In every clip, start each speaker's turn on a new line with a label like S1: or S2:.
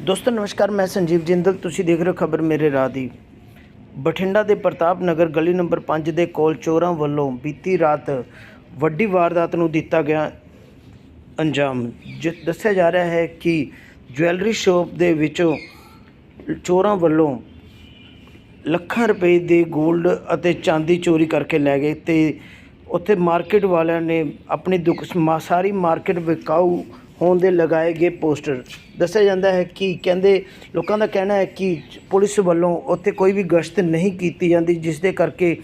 S1: ਦੋਸਤੋ, ਨਮਸਕਾਰ, ਮੈਂ ਸੰਜੀਵ ਜਿੰਦਲ। ਤੁਸੀਂ ਦੇਖ ਰਹੇ ਹੋ ਖਬਰ ਮੇਰੇ ਰਾਹ ਦੀ। ਬਠਿੰਡਾ ਦੇ ਪ੍ਰਤਾਪ ਨਗਰ ਗਲੀ ਨੰਬਰ 5 ਦੇ ਕੋਲ ਚੋਰਾਂ ਵੱਲੋਂ ਬੀਤੀ ਰਾਤ ਵੱਡੀ ਵਾਰਦਾਤ ਨੂੰ ਦਿੱਤਾ ਗਿਆ ਅੰਜਾਮ। ਜਿ ਦੱਸਿਆ ਜਾ ਰਿਹਾ ਹੈ ਕਿ ਜੁਐਲਰੀ ਸ਼ਾਪ ਦੇ ਵਿੱਚੋਂ ਚੋਰਾਂ ਵੱਲੋਂ ਲੱਖਾਂ ਰੁਪਏ ਦੇ 골ਡ ਅਤੇ ਚਾਂਦੀ ਚੋਰੀ ਕਰਕੇ ਲੈ ਗਏ ਤੇ ਉੱਥੇ ਮਾਰਕੀਟ ਵਾਲਿਆਂ ਨੇ ਆਪਣੀ ਦੁਕ ਸਾਰੀ ਮਾਰਕੀਟ ਵਿਕਾਊ ਹੋਣ ਦੇ ਲਗਾਏ ਗਏ ਪੋਸਟਰ। ਦੱਸਿਆ ਜਾਂਦਾ ਹੈ ਕਿ ਕਹਿੰਦੇ ਲੋਕਾਂ ਦਾ ਕਹਿਣਾ ਹੈ ਕਿ ਪੁਲਿਸ ਵੱਲੋਂ ਉੱਥੇ ਕੋਈ ਵੀ ਗਸ਼ਤ ਨਹੀਂ ਕੀਤੀ ਜਾਂਦੀ, ਜਿਸ ਦੇ ਕਰਕੇ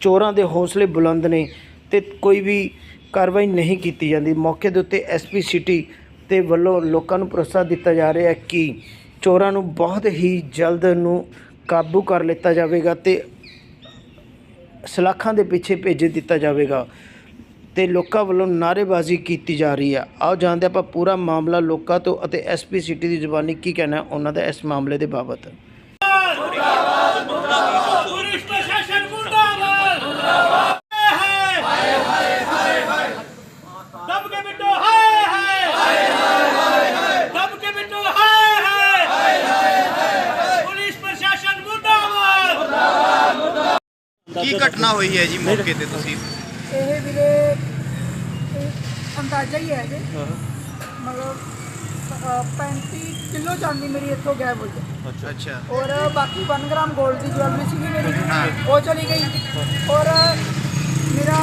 S1: ਚੋਰਾਂ ਦੇ ਹੌਸਲੇ ਬੁਲੰਦ ਨੇ ਤੇ ਕੋਈ ਵੀ ਕਾਰਵਾਈ ਨਹੀਂ ਕੀਤੀ ਜਾਂਦੀ। ਮੌਕੇ ਦੇ ਉੱਤੇ ਐਸਪੀ ਸਿਟੀ ਤੇ ਵੱਲੋਂ ਲੋਕਾਂ ਨੂੰ ਭਰੋਸਾ ਦਿੱਤਾ ਜਾ ਰਿਹਾ ਹੈ ਕਿ ਚੋਰਾਂ ਨੂੰ ਬਹੁਤ ਹੀ ਜਲਦ ਨੂੰ ਕਾਬੂ ਕਰ ਲਿੱਤਾ ਜਾਵੇਗਾ ਤੇ ਸਲਾਖਾਂ ਦੇ ਪਿੱਛੇ ਭੇਜ ਦਿੱਤਾ ਜਾਵੇਗਾ। ਤੇ ਲੋਕਾਂ ਵੱਲੋਂ ਨਾਅਰੇਬਾਜ਼ੀ ਕੀਤੀ ਜਾ ਰਹੀ ਹੈ। ਆਓ ਜਾਣਦੇ ਆਪਾਂ ਪੂਰਾ ਮਾਮਲਾ ਲੋਕਾਂ ਤੋਂ ਅਤੇ ਐਸਪੀ ਸਿਟੀ ਦੀ ਜ਼ੁਬਾਨੀ ਕੀ ਕਹਿਣਾ ਹੈ ਉਹਨਾਂ ਦਾ ਇਸ ਮਾਮਲੇ ਦੇ ਬਾਬਤ।
S2: ਪੁਲਿਸ ਪ੍ਰਸ਼ਾਸਨ ਮੁਰਦਾਬਾਦ ਮੁਰਦਾਬਾਦ ਹਾਏ ਹਾਏ ਹਾਏ ਹਾਏ ਦਬ ਕੇ ਬਿੱਟੋ ਹਾਏ ਹਾਏ ਹਾਏ ਹਾਏ ਦਬ ਕੇ ਬਿੱਟੋ ਹਾਏ ਹਾਏ ਹਾਏ ਪੁਲਿਸ ਪ੍ਰਸ਼ਾਸਨ ਮੁਰਦਾਬਾਦ
S3: ਕੀ ਘਟਨਾ ਹੋਈ ਹੈ ਜੀ ਮੌਕੇ ਤੇ ਤੁਸੀਂ?
S4: ਇਹ ਵੀਰੇ ਅੰਦਾਜ਼ਾ ਹੀ ਹੈ ਜੀ ਮਤਲਬ ਅ, 35 ਕਿਲੋ ਚਾਂਦੀ ਮੇਰੀ ਇੱਥੋਂ ਗਾਇਬ ਹੈ।
S3: ਅੱਛਾ।
S4: ਔਰ ਬਾਕੀ 1 ਗ੍ਰਾਮ 골ਡ ਦੀ ਜੁਐਲਰੀ ਸੀਗੀ ਮੇਰੀ। ਉਹ ਚਲੀ ਗਈ। ਔਰ ਮੇਰਾ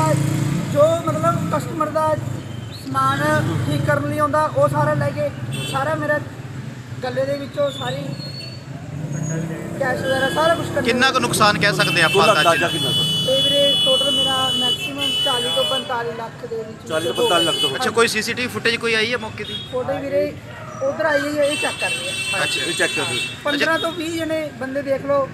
S4: ਜੋ ਮਤਲਬ ਕਸਟਮਰ ਦਾ ਸਮਾਨ ਠੀਕ ਕਰਨ ਲਈ ਆਉਂਦਾ ਉਹ ਸਾਰਾ ਲੈ ਕੇ ਸਾਰਾ ਮੇਰਾ ਗੱਲੇ ਦੇ ਵਿੱਚੋਂ ਸਾਰੀ ਕੈਸ਼ ਵਗੈਰਾ ਸਾਰਾ ਕੁਝ
S3: ਕਿੰਨਾ ਕੁ ਨੁਕਸਾਨ ਕਹਿ ਸਕਦੇ ਆਪਾਂ ਅੰਦਾਜ਼ਾ
S4: ਤੇ ਵੀਰੇ ਟੋਟਲ ਮੇਰਾ ਮੈਕਸਿਮਮ 40 ਤੋਂ 45 ਲੱਖ ਦੇ ਵਿੱਚ। 40 ਤੋਂ 45 ਲੱਖ
S3: ਅੱਛਾ ਕੋਈ ਸੀਸੀਟੀਵੀ ਫੁਟੇਜ ਕੋਈ ਆਈ ਹੈ ਮੌਕੇ ਦੀ?
S4: ਫੋਟੋ ਵੀਰੇ ਉਧਰ ਆਈ ਹੈ ਇਹ ਚੈੱਕ ਕਰ ਰਹੇ ਆ
S3: ਅੱਛਾ ਚੈੱਕ ਕਰ
S4: 15 ਤੋਂ 20 ਜਣੇ ਬੰਦੇ ਦੇਖ ਲਓ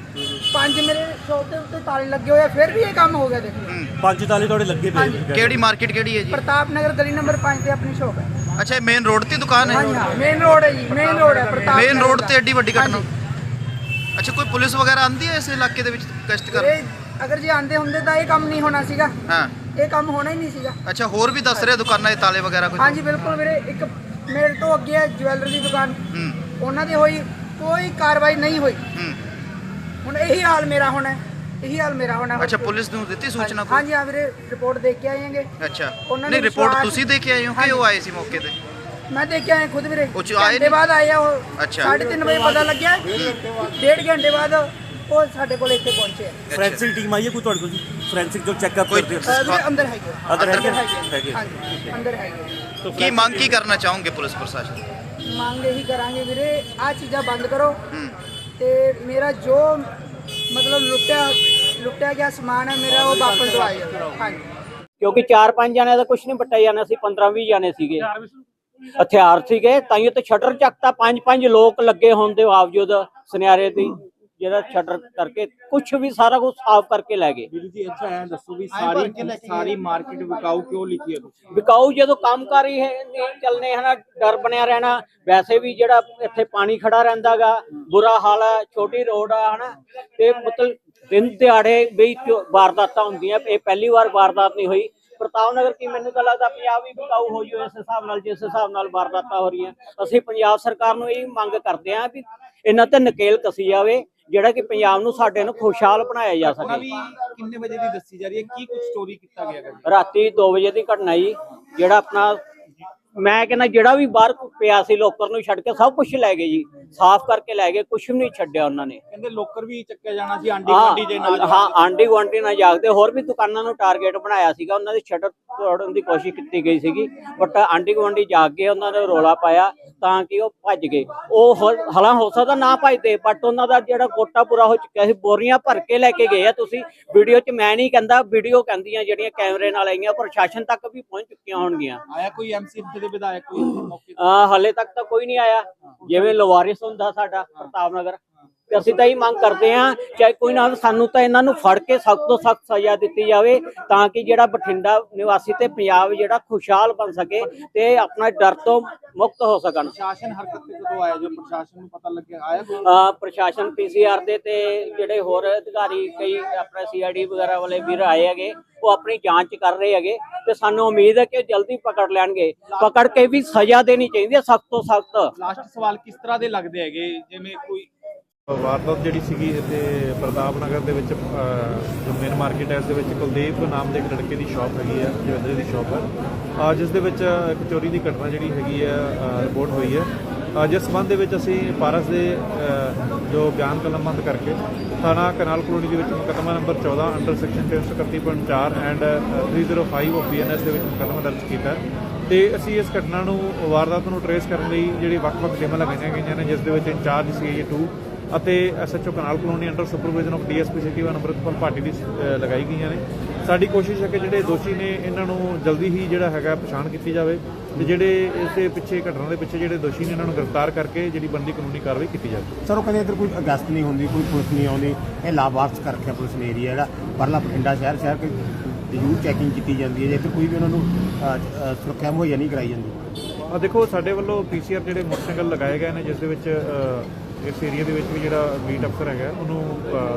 S4: ਪੰਜ ਮੇਰੇ ਸ਼ੌਪ ਦੇ ਉੱਤੇ ਤਾਲੇ ਲੱਗੇ ਹੋਏ ਆ ਫਿਰ ਵੀ ਇਹ ਕੰਮ ਹੋ ਗਿਆ ਦੇਖ। ਲਓ
S5: ਪੰਜ ਤਾਲੇ ਤੁਹਾਡੇ ਲੱਗੇ ਪਏ
S3: ਕਿਹੜੀ ਮਾਰਕੀਟ ਕਿਹੜੀ ਹੈ ਜੀ?
S4: ਪ੍ਰਤਾਪ ਨਗਰ ਗਲੀ ਨੰਬਰ 5 ਤੇ ਆਪਣੀ ਸ਼ੌਪ ਹੈ।
S3: ਅੱਛਾ ਇਹ ਮੇਨ ਰੋਡ ਤੇ ਦੁਕਾਨ ਹੈ?
S4: ਹਾਂਜੀ ਮੇਨ ਰੋਡ ਹੈ ਜੀ ਮੇਨ ਰੋਡ ਹੈ ਪ੍ਰਤਾਪ
S3: ਮੇਨ ਰੋਡ। ਤੇ ਐਡੀ ਵੱਡੀ ਘਟਨਾ। ਅੱਛਾ ਕੋਈ ਪੁਲਿਸ ਵਗੈਰਾ ਆਂਦੀ ਹੈ ਇਸ ਇਲਾਕੇ ਦੇ ਵਿੱਚ ਗਸ਼ਤ ਕਰ
S4: ਵੀਰੇ, ਅਗਰ ਜੇ ਆਂਦੇ ਹੁੰਦੇ ਤਾਂ ਇਹ ਕੰਮ ਨਹੀਂ ਹੋਣਾ ਸੀਗਾ।
S3: ਹਾਂ।
S4: ਇਹ ਕੰਮ ਹੋਣਾ ਹੀ ਨਹੀਂ ਸੀਗਾ।
S3: ਅੱਛਾ ਹੋਰ ਵੀ ਦੱਸ ਰਹੇ ਦੁਕਾਨਾਂ ਦੇ ਤਾਲੇ ਵਗੈਰਾ ਕੁਝ
S4: ਹਾਂਜੀ ਬਿਲਕੁਲ ਵੀਰੇ ਇੱਕ ਮੇਰੇ ਤੋਂ ਅੱਗੇ ਹੈ ਜੁਐਲਰੀ ਦੀ ਦੁਕਾਨ।
S3: ਹੂੰ।
S4: ਉਹਨਾਂ ਦੀ ਹੋਈ ਕੋਈ ਕਾਰਵਾਈ ਨਹੀਂ ਹੋਈ।
S3: ਹੂੰ।
S4: ਹੁਣ ਇਹੀ ਹਾਲ ਮੇਰਾ ਹੋਣਾ ਹੈ ਇਹੀ ਹਾਲ ਮੇਰਾ ਹੋਣਾ ਹੈ।
S3: ਅੱਛਾ ਪੁਲਿਸ ਨੂੰ ਦਿੱਤੀ ਸੂਚਨਾ ਕੋਈ?
S4: ਹਾਂਜੀ ਹਾਂ ਵੀਰੇ ਰਿਪੋਰਟ ਦੇਖ ਕੇ ਆਏਗੇ।
S3: ਅੱਛਾ।
S4: ਉਹਨਾਂ
S3: ਨਹੀਂ
S4: ਨੇ
S3: ਰਿਪੋਰਟ
S4: ਵਿਸ਼ਵਾਸ-
S3: ਤੁਸੀਂ ਦੇ ਕੇ ਆਏ ਹੋ ਕਿ ਉਹ ਆਏ ਸੀ ਮੌਕੇ ਤੇ?
S4: ਮੈਂ ਦੇਖ ਕੇ ਆਇਆ ਖੁਦ ਵੀਰੇ।
S3: ਉਹ 'ਚ ਆਏ
S4: ਘੰਟੇ
S3: ਨਹੀਂ?
S4: ਬਾਅਦ ਆਇਆ ਉਹ।
S3: ਅੱਛਾ।
S4: 3:30 ਵਜੇ ਪਤਾ ਲੱਗਿਆ। ਡੇਢ ਘੰਟੇ ਬਾਅਦ ਉਹ ਸਾਡੇ ਕੋਲ ਇੱਥੇ ਪਹੁੰਚੇ
S5: ਫੋਰੈਂਸਿਕ ਟੀਮ ਆਈ ਹੈ ਕੋਈ ਤੁਹਾਡੇ ਕੋਲ ਜੀ? ਫੋਰੈਂਸਿਕ ਜੋ ਚੈੱਕਅਪ ਕਰਦੇ ਹੋ
S4: ਅਹ ਵੀਰੇ ਅੰਦਰ ਹੈਗੇ
S5: ਅੰਦਰ ਹੈਗੇ?
S4: ਹੈਗੇ
S5: ਹੈਗੇ।
S4: ਹਾਂਜੀ ਅੰਦਰ ਹੈਗੇ
S3: ਕੀ ਮੰਗ ਕੀ ਕਰਨਾ ਚਾਹੋਗੇ ਪੁਲਿਸ ਪ੍ਰਸ਼ਾਸਨ?
S4: ਮੰਗ ਇਹੀ ਕਰਾਂਗੇ ਵੀਰੇ ਆ ਚੀਜ਼ਾਂ ਬੰਦ ਕਰੋ।
S3: ਹੂੰ।
S4: ਤੇ ਮੇਰਾ ਜੋ ਮਤਲਬ ਲੁੱਟਿਆ ਲੁੱਟਿਆ ਗਿਆ ਸਮਾਨ ਹੈ ਮੇਰਾ ਉਹ ਵਾਪਸ ਦਵਾਇਆ ਹਾਂਜੀ।
S6: ਕਿਉਂਕਿ 4-5 ਜਣਿਆਂ ਦਾ ਕੁਝ ਨਹੀਂ ਪੱਟਿਆ ਜਾਣਾ ਸੀ 15-20 ਜਣੇ ਸੀਗੇ। ਹਥਿਆਰ ਸੀਗੇ ਤਾਈਓ ਤੇ ਸ਼ਟਰ ਚੱਕਤਾ। ਪੰਜ ਪੰਜ ਲੋਕ ਲੱਗੇ ਹੋਣ ਦੇ ਬਾਵਜੂਦ ਸੁਨਿਆਰੇ ਦੀ। ਜਿਹੜਾ ਸ਼ਟਰ ਕਰਕੇ ਕੁਝ ਵੀ ਸਾਰਾ ਕੁਝ ਸਾਫ਼ ਕਰਕੇ ਲੈ ਗਏ।
S7: ਵੀਰ ਜੀ ਅੱਛਾ ਐ ਦੱਸੋ ਵੀ ਸਾਰੀ ਸਾਰੀ ਮਾਰਕੀਟ ਵਿਕਾਊ ਕਿਉਂ ਲਿਖੀ ਹੈ ਤੁਸੀਂ?
S6: ਵਿਕਾਊ ਜਦੋਂ ਕੰਮ ਕਰ ਰਹੀ ਹੈ ਨਹੀਂ ਚੱਲਨੇ ਹਨਾ ਡਰ ਬਣਿਆ ਰਹਿਣਾ। ਵੈਸੇ ਵੀ ਜਿਹੜਾ ਇੱਥੇ ਪਾਣੀ ਖੜਾ ਰਹਿੰਦਾਗਾ ਬੁਰਾ ਹਾਲ ਹੈ ਛੋਟੀ ਰੋਡ ਆ ਹਨਾ। ਤੇ ਮਤਲਬ ਦਿਨ ਦਿਹਾੜੇ ਵੀ ਵਾਰਦਾਤਾਂ ਹੁੰਦੀਆਂ ਇਹ ਪਹਿਲੀ ਵਾਰ ਵਾਰਦਾਤ ਨਹੀਂ ਹੋਈ। ਪ੍ਰਤਾਪ ਨਗਰ ਕੀ ਮੈਨੂੰ ਤਾਂ ਲੱਗਦਾ ਪੰਜਾਬ ਵੀ ਵਿਕਾਊ ਹੋ ਜੂ ਇਸ ਹਿਸਾਬ ਨਾਲ ਜਿਸ ਹਿਸਾਬ ਨਾਲ ਵਾਰਦਾਤਾਂ ਹੋ ਰਹੀਆਂ। ਅਸੀਂ ਪੰਜਾਬ ਸਰਕਾਰ ਨੂੰ ਇਹ ਮੰਗ ਕਰਦੇ ਹਾਂ ਵੀ ਇਹਨਾਂ ਤੇ ਨਕੇਲ ਕਸੀ ਜਾਵੇ। ਜਿਹੜਾ ਕਿ ਪੰਜਾਬ ਨੂੰ ਸਾਡੇ ਨੂੰ ਖੁਸ਼ਹਾਲ ਬਣਾਇਆ ਜਾ ਸਕੇ।
S7: ਕਿੰਨੇ ਵਜੇ ਦੀ ਦੱਸੀ ਜਾ ਰਹੀ ਹੈ? ਕੀ ਕੁਝ ਚੋਰੀ ਕੀਤਾ ਗਿਆ ਹੈ
S6: ਰਾਤੀ 2 ਵਜੇ ਦੀ ਘਟਨਾ ਜੀ ਜਿਹੜਾ ਆਪਣਾ ਮੈਂ ਕਹਿੰਦਾ ਜਿਹੜਾ ਵੀ ਬਾਹਰ ਪਿਆ ਸੀ ਲੋਕਰ ਨੂੰ ਛੱਡ ਕੇ ਸਭ ਕੁਝ ਲੈ ਗਏ ਜੀ। ਸਾਫ਼ ਕਰਕੇ ਲੈ ਗਏ ਕੁਝ ਵੀ ਨਹੀਂ ਛੱਡਿਆ ਉਹਨਾਂ ਨੇ।
S7: ਕਹਿੰਦੇ ਲੋਕਰ ਵੀ ਚੱਕਿਆ ਜਾਣਾ ਸੀ ਆਂਡੀ ਗੁਆਂਢੀ ਦੇ ਨਾਲ
S6: ਹਾਂ ਆਂਡੀ ਗੁਆਂਢੀ ਨਾਲ ਜਾਗਦੇ ਹੋਰ ਵੀ ਦੁਕਾਨਾਂ ਨੂੰ ਟਾਰਗੇਟ ਬਣਾਇਆ ਸੀਗਾ ਉਹਨਾਂ ਦੀ ਸ਼ਟਰ ਤੋੜਨ ਦੀ ਕੋਸ਼ਿਸ਼ ਕੀਤੀ ਗਈ ਸੀਗੀ ਬਟ ਆਂਡੀ ਗੁਆਂਢੀ ਜਾਗ ਕੇ ਉਹਨਾਂ ਨੇ ਰੋਲਾ ਪਾਇਆ ਤਾਂ ਕਿ ਉਹ ਭੱਜ ਗਏ। ਉਹ ਹਲਾਂ ਹੋ ਸਕਦਾ ਨਾ ਭੱਜਦੇ ਬਟ ਉਹਨਾਂ ਦਾ ਜਿਹੜਾ ਕੋਟਾ ਪੂਰਾ ਹੋ ਚੁੱਕਿਆ ਸੀ ਬੋਰੀਆਂ ਭਰ ਕੇ ਲੈ ਕੇ ਗਏ ਆ ਤੁਸੀਂ। ਵੀਡੀਓ 'ਚ ਮੈਂ ਨਹੀਂ ਕਹਿੰਦਾ ਵੀਡੀਓ ਕਹਿੰਦੀਆਂ ਜਿਹੜੀਆਂ ਕੈਮਰੇ ਨਾਲ ਆਈਆਂ ਪ੍ਰਸ਼ਾਸਨ ਤੱਕ ਵੀ ਪਹੁੰਚ ਚੁੱਕੀਆਂ ਹੋਣਗੀਆਂ।
S7: ਆਇਆ ਕੋਈ ਐਮਸੀ ਦੇ ਵਿਧਾਇਕ ਕੋਈ ਮੌਕੇ
S6: ਹਲੇ ਤੱਕ ਤਾਂ ਕੋਈ ਨਹੀਂ ਆਇਆ। ਜਿਵੇਂ ਲਵਾਰਿਸ ਹੁੰਦਾ ਸਾਡਾ ਪ੍ਰਤਾਪ ਨਗਰ ਅਸੀਂ ਤਾਂ ਇਹ ਮੰਗ ਕਰਦੇ ਹਾਂ ਚਾਹੇ ਕੋਈ ਨਾ ਸਾਨੂੰ ਤਾਂ ਇਹਨਾਂ ਨੂੰ ਫੜ ਕੇ ਸਖਤ ਤੋਂ ਸਖਤ ਸਜ਼ਾ ਦਿੱਤੀ ਜਾਵੇ ਤਾਂ ਕਿ ਜਿਹੜਾ ਬਠਿੰਡਾ ਨਿਵਾਸੀ ਤੇ ਪੰਜਾਬ ਜਿਹੜਾ ਖੁਸ਼ਹਾਲ ਬਣ ਸਕੇ ਤੇ ਆਪਣਾ ਡਰ ਤੋਂ ਮੁਕਤ ਹੋ ਸਕਣ।
S7: ਪ੍ਰਸ਼ਾਸਨ ਹਰਕਤ ਤੇ ਕਦੋਂ ਆਇਆ? ਜੋ ਪ੍ਰਸ਼ਾਸਨ ਨੂੰ ਪਤਾ ਲੱਗਿਆ ਆਇਆ
S6: ਪ੍ਰਸ਼ਾਸਨ ਪੀਸੀਆਰ ਦੇ ਤੇ ਜਿਹੜੇ ਹੋਰ ਅਧਿਕਾਰੀ ਕਈ ਆਪਣੇ ਸੀਆਈਡੀ ਵਗੈਰਾ ਵਾਲੇ ਵੀਰ ਆਏ ਹੈਗੇ ਉਹ ਆਪਣੀ ਜਾਂਚ ਕਰ ਰਹੇ ਹੈਗੇ ਤੇ ਸਾਨੂੰ ਉਮੀਦ ਹੈ ਕਿ ਜਲਦੀ ਪਕੜ ਲੈਣਗੇ। ਪਕੜ ਕੇ ਵੀ ਸਜ਼ਾ ਦੇਣੀ ਚਾਹੀਦੀ ਹੈ ਸਖਤ ਤੋਂ ਸਖਤ।
S7: ਲਾਸਟ ਸਵਾਲ ਕਿਸ ਤਰ੍ਹਾਂ ਦੇ ਲੱਗਦੇ ਹੈਗੇ? ਜਿਵੇਂ ਕੋਈ
S8: ਵਾਰਦਾਤ ਜਿਹੜੀ ਸੀਗੀ ਇੱਥੇ ਪ੍ਰਤਾਪ ਨਗਰ ਦੇ ਵਿੱਚ ਜੋ ਮੇਨ ਮਾਰਕੀਟ ਹੈ, ਇਸ ਦੇ ਵਿੱਚ ਕੁਲਦੀਪ ਨਾਮ ਦੇ ਇੱਕ ਲੜਕੇ ਦੀ ਸ਼ਾਪ ਹੈਗੀ ਹੈ ਜਵੈਲਰੀ ਦੀ ਸ਼ਾਪ ਹੈ ਜਿਸ ਦੇ ਵਿੱਚ ਇੱਕ ਚੋਰੀ ਦੀ ਘਟਨਾ ਜਿਹੜੀ ਹੈਗੀ ਹੈ ਰਿਪੋਰਟ ਹੋਈ ਹੈ ਜਿਸ ਸੰਬੰਧ ਦੇ ਵਿੱਚ ਅਸੀਂ ਪਾਰਸ ਦੇ ਜੋ ਬਿਆਨ ਕਲਮਬੰਦ ਕਰਕੇ ਥਾਣਾ ਕਨਾਲ ਕਲੋਨੀ ਦੇ ਵਿੱਚ ਮੁਕੱਦਮਾ number 14 under section 331.4 and 305 of BNS ਦੇ ਵਿੱਚ ਮੁਕੱਦਮਾ ਦਰਜ ਕੀਤਾ। ਹੈ। ਤੇ ਅਸੀਂ ਇਸ ਘਟਨਾ ਨੂੰ, ਵਾਰਦਾਤ ਨੂੰ ਟਰੇਸ ਕਰਨ ਲਈ ਜਿਹੜੀ ਵੱਖ-ਵੱਖ ਟੀਮਾਂ ਲਗਾਈਆਂ ਗਈਆਂ ਨੇ, ਜਿਸ ਦੇ ਵਿੱਚ ਇੰਚਾਰਜ ਸੀਏ 2 ਅਤੇ SHO canal colony under supervision of DSP city one Amritpal Bhati ਦੀ ਲਗਾਈ ਗਈਆਂ ਨੇ। ਸਾਡੀ ਕੋਸ਼ਿਸ਼ ਹੈ ਕਿ ਜਿਹੜੇ ਦੋਸ਼ੀ ਨੇ ਇਹਨਾਂ ਨੂੰ ਜਲਦੀ ਹੀ ਜਿਹੜਾ ਹੈਗਾ ਪਛਾਣ ਕੀਤੀ ਜਾਵੇ ਤੇ ਜਿਹੜੇ ਇਸ ਦੇ ਪਿੱਛੇ ਘਟਨਾ ਦੇ ਪਿੱਛੇ ਜਿਹੜੇ ਦੋਸ਼ੀ ਨੇ ਇਹਨਾਂ ਨੂੰ ਗ੍ਰਿਫਤਾਰ ਕਰਕੇ ਜਿਹੜੀ ਬੰਦੀ ਕਾਨੂੰਨੀ ਕਾਰਵਾਈ ਕੀਤੀ ਜਾਵੇ।
S9: ਸਰ ਉਹ ਕਹਿੰਦੇ ਇੱਧਰ ਕੋਈ ਅਗਸਤ ਨਹੀਂ ਹੁੰਦੀ ਕੋਈ ਪੁਲਿਸ ਨਹੀਂ ਆਉਂਦੀ। ਇਹ ਲਾਵਾਰਸ ਕਰ ਰੱਖਿਆ ਪੁਲਿਸ ਨੇ ਏਰੀਆ ਜਿਹੜਾ ਪਰਲਾ ਬਠਿੰਡਾ ਸ਼ਹਿਰ ਸ਼ਹਿਰ ਕੋਈ ਜ਼ਰੂਰ ਚੈਕਿੰਗ ਕੀਤੀ ਜਾਂਦੀ ਹੈ। ਜੇ ਇੱਥੇ ਕੋਈ ਵੀ ਉਹਨਾਂ ਨੂੰ ਸੁਰੱਖਿਆ ਮੁਹੱਈਆ ਨਹੀਂ ਕਰਾਈ ਜਾਂਦੀ।
S8: ਆ ਦੇਖੋ ਸਾਡੇ ਵੱਲੋਂ ਪੀਸੀਆਰ ਜਿਹੜੇ ਮੋਟਰਸਾਈਕਲ ਲਗਾਏ ਗਏ ਨੇ ਜਿਸ ਦੇ ਵਿੱਚ ਇਸ ਏਰੀਆ ਦੇ ਵਿੱਚ ਵੀ ਜਿਹੜਾ ਬੀਟ ਅਫਸਰ ਹੈਗਾ ਉਹਨੂੰ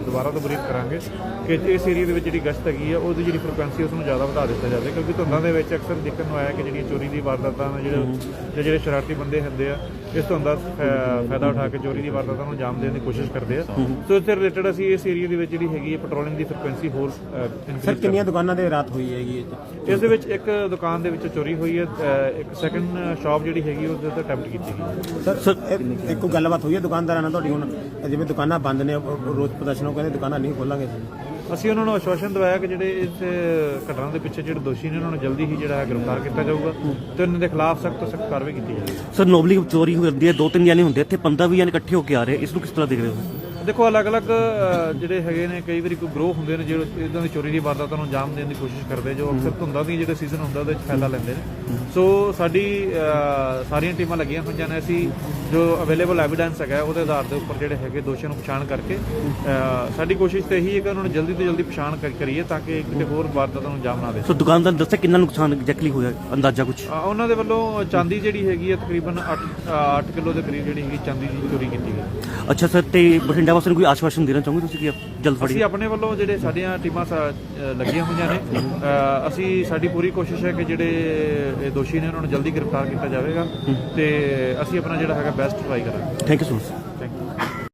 S8: ਦੁਬਾਰਾ ਤੋਂ ਬਰੀਫ ਕਰਾਂਗੇ ਕਿ ਇਸ ਏਰੀਆ ਦੇ ਵਿੱਚ ਜਿਹੜੀ ਗਸ਼ਤ ਹੈਗੀ ਆ ਉਹਦੀ ਜਿਹੜੀ ਫ੍ਰੀਕੁਐਂਸੀ ਉਸ ਨੂੰ ਜ਼ਿਆਦਾ ਵਧਾ ਦਿੱਤਾ ਜਾਵੇ। ਕਿਉਂਕਿ ਧੁੰਦਾਂ ਦੇ ਵਿੱਚ ਅਕਸਰ ਦੇਖਣ ਨੂੰ ਆਇਆ ਕਿ ਜਿਹੜੀਆਂ ਚੋਰੀ ਦੀ ਵਾਰਦਾਤਾਂ ਨੇ ਜਿਹੜੇ ਜਿਹੜੇ ਸ਼ਰਾਰਤੀ ਬੰਦੇ ਹੁੰਦੇ ਆ ਇਸ ਦਾ ਫਾ- ਫਾਇਦਾ ਉਠਾ ਕੇ ਚੋਰੀ ਦੀ ਵਾਰਦਾਤਾਂ ਨੂੰ ਅੰਜਾਮ ਦੇਣ ਦੀ ਕੋਸ਼ਿਸ਼ ਕਰਦੇ ਆ। ਸੋ ਇਸ ਦੇ ਰਿਲੇਟਡ ਅਸੀਂ ਇਸ ਏਰੀਆ ਦੇ ਵਿੱਚ ਜਿਹੜੀ ਹੈਗੀ ਹੈ ਪੈਟਰੋਲਿੰਗ ਦੀ ਫ੍ਰੀਕੁਐਂਸੀ ਹੋਰ
S9: ਸਰ ਕਿੰਨੀਆਂ ਦੁਕਾਨਾਂ ਦੇ ਰਾਤ ਹੋਈ ਹੈਗੀ?
S8: ਇਸ ਦੇ ਵਿੱਚ ਇੱਕ ਦੁਕਾਨ ਦੇ ਵਿੱਚ ਚੋਰੀ ਹੋਈ ਹੈ ਇੱਕ ਸੈਕੰਡ ਸ਼ਾਪ ਜਿਹੜੀ ਹੈਗੀ ਉਸ ਦੇ ਉੱਤੇ ਅਟੈਂਪਟ ਕੀਤੀ ਗਈ
S9: ਸਰ ਇਹ- ਇੱਕ ਕੋਈ ਗੱਲਬਾਤ ਹੋਈ ਹੈ ਦੁਕਾਨਦਾਰਾਂ ਨਾਲ ਤੁਹਾਡੀ ਹੁਣ? ਜਿਵੇਂ ਦੁਕਾਨਾਂ ਬੰਦ ਨੇ ਰੋਜ਼ ਪ੍ਰਦਰਸ਼ਨ ਉਹ ਕਹਿੰਦੇ ਦੁਕਾਨਾਂ ਨਹੀਂ ਖੋਲਾਂਗੇ।
S8: ਅਸੀਂ ਉਹਨਾਂ ਨੂੰ ਆਸ਼ਵਾਸਨ ਦਵਾਇਆ ਕਿ ਜਿਹੜੇ ਇਸ ਘਟਨਾ ਦੇ ਪਿੱਛੇ ਜਿਹੜੇ ਦੋਸ਼ੀ ਨੇ, ਉਹਨਾਂ ਨੂੰ ਜਲਦੀ ਹੀ ਜਿਹੜਾ ਹੈ ਗ੍ਰਿਫਤਾਰ ਕੀਤਾ ਜਾਊਗਾ ਤੇ ਉਹਨਾਂ ਦੇ ਖਿਲਾਫ ਸਖਤ ਤੋਂ ਸਖਤ ਕਾਰਵਾਈ ਕੀਤੀ ਜਾਵੇਗੀ
S5: ਸਰ, ਨੋਬਲੀ ਚੋਰੀ ਹੁੰਦੀ ਹੈ, ਦੋ ਤਿੰਨ ਜਾਨੇ ਹੁੰਦੇ ਇੱਥੇ 15 ਵੀ ਜਾਨੇ ਇਕੱਠੇ ਹੋ ਕੇ ਆ ਰਹੇ ਇਸ ਨੂੰ ਕਿਸ ਤਰ੍ਹਾਂ ਦੇਖ ਰਹੇ ਹੋ?
S8: ਦੇਖੋ ਅਲੱਗ-ਅਲੱਗ ਜਿਹੜੇ ਹੈਗੇ ਨੇ ਕਈ ਵਾਰੀ ਕੋਈ ਗਰੋਹ ਹੁੰਦੇ ਨੇ ਜਿਹੜੇ ਇਦਾਂ ਦੀ ਚੋਰੀ ਦੀ ਵਾਰਦਾਤਾਂ ਨੂੰ ਅੰਜਾਮ ਦੇਣ ਦੀ ਕੋਸ਼ਿਸ਼ ਕਰਦੇ ਜੋ ਅਕਸਰ ਧੁੰਦਾਂ ਦੀ ਜਿਹੜੇ ਸੀਜ਼ਨ ਹੁੰਦਾ ਉਹਦੇ ਵਿੱਚ ਫਾਇਦਾ ਲੈਂਦੇ ਨੇ। ਸੋ ਸਾਡੀ ਸਾਰੀਆਂ ਟੀਮਾਂ ਲੱਗੀਆਂ ਹੋਈਆਂ ਨੇ ਅਸੀਂ ਜੋ ਅਵੇਲੇਬਲ ਐਵੀਡੈਂਸ ਹੈਗਾ ਉਹਦੇ ਆਧਾਰ ਦੇ ਉੱਪਰ ਜਿਹੜੇ ਹੈਗੇ ਦੋਸ਼ੀਆਂ ਨੂੰ ਪਛਾਣ ਕਰਕੇ ਸਾਡੀ ਕੋਸ਼ਿਸ਼ ਤੇ ਇਹੀ ਹੈ ਕਿ ਉਹਨਾਂ ਨੂੰ ਜਲਦੀ ਤੋਂ ਜਲਦੀ ਪਛਾਣ ਕਰ- ਕਰੀਏ ਤਾਂ ਕਿ ਕਿਤੇ ਹੋਰ ਵਾਰਦਾਤਾਂ ਨੂੰ ਅੰਜਾਮ ਨਾ ਦੇ
S5: ਸੋ ਦੁਕਾਨਦਾਰ ਨੇ ਦੱਸਿਆ ਕਿੰਨਾ ਨੁਕਸਾਨ ਐਗਜ਼ੈਕਟਲੀ ਹੋਇਆ ਅੰਦਾਜ਼ਾ ਕੁਝ
S8: ਉਹਨਾਂ ਦੇ ਵੱਲੋਂ ਚਾਂਦੀ ਜਿਹੜੀ ਹੈਗੀ ਹੈ ਤਕਰੀਬਨ 8 8 ਕਿਲੋ ਦੇ ਕਰੀਬ ਜਿਹੜੀ ਹੈਗੀ ਚਾਂਦੀ ਦੀ ਚੋਰੀ ਕੀਤੀ ਗਈ।
S5: ਅੱਛਾ ਸਰ ਤੇ ਬਠਿੰਡਾ ਵਾਸੀਆਂ ਨੂੰ ਕੋਈ ਆਸ਼ਵਾਸਨ ਦੇਣਾ ਚਾਹੋਗੇ ਤੁਸੀਂ ਕਿ ਜਲਦ
S8: ਅਸੀਂ
S5: ਫੜੀ
S8: ਆਪਣੇ ਵੱਲੋਂ ਜਿਹੜੇ ਸਾਡੀਆਂ ਟੀਮਾਂ ਸਾ- ਅ, ਲੱਗੀਆਂ ਹੋਈਆਂ ਨੇ ਅ, ਅਸੀਂ ਸਾਡੀ ਪੂਰੀ ਕੋਸ਼ਿਸ਼ ਹੈ ਕਿ ਜਿਹੜੇ ਇਹ ਦੋਸ਼ੀ ਨੇ ਉਹਨਾਂ ਨੂੰ ਜਲਦੀ ਗ੍ਰਿਫਤਾਰ ਕੀਤਾ ਜਾਵੇਗਾ ਤੇ ਅਸੀਂ ਆਪਣਾ ਜਿਹੜਾ ਹੈਗਾ ਬੈਸਟ ਟਰਾਈ ਕਰਾਂਗੇ।
S5: Thank you so much